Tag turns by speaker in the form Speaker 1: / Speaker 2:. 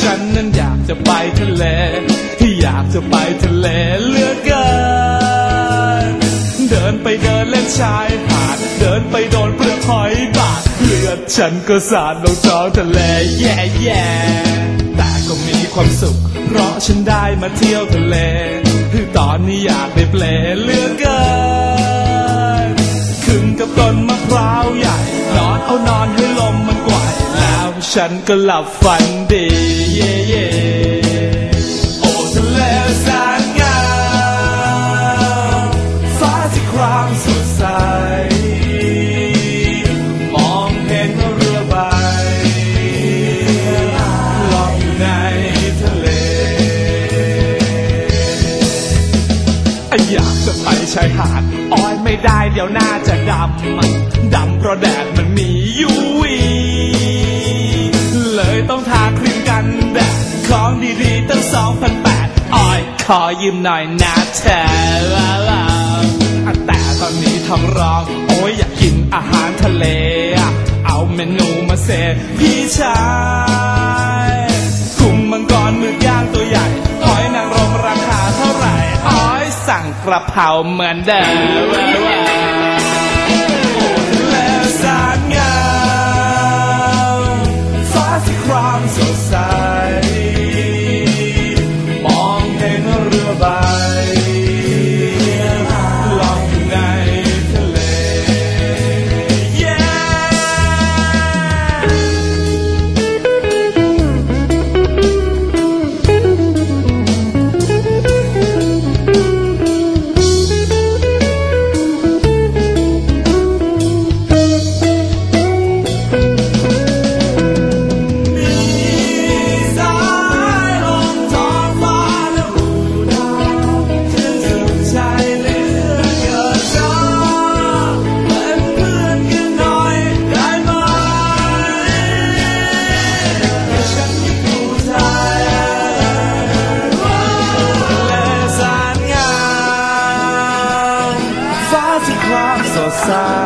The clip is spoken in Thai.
Speaker 1: ฉันนั้นอยากจะไปทะเล ที่อยากจะไปทะเลเหลือกเกิน เดินไปเดินเล่นชายหาด เดินไปโดนเปลือกหอยบาดเลือดฉันก็สาดลงท้องทะเลแย่แย่แต่ก็มีความสุข เพราะฉันได้มาเที่ยวทะเล คือตอนนี้อยากได้เปลเหลือกเกิน ฉันก็หลับฝันดีเย่เย่โอ้ทะเลแสนงามฟ้าที่ครามสดใส มองเห็นเรือใบลอยอยู่ในทะเล อยากจะไปชายหาดอ้อยไม่ได้เดี๋ยวหน้าจะดำ ดำเพราะแดดมันมียูวี ต้องทาครีมกันแดดของดีๆตั้งสองพันแปดอ้อยขอยืมหน่อยนะเธอแต่ตอนนี้ท้องร้อง โอ้ยอยากกินอาหารทะเล เอาเมนูมาเสพพี่ชายกุ้งมังกรมึกย่างตัวใหญ่หอยนางรมราคาเท่าไหร่อ้อยสั่งกระเพราเหมือนเดิม Sorry.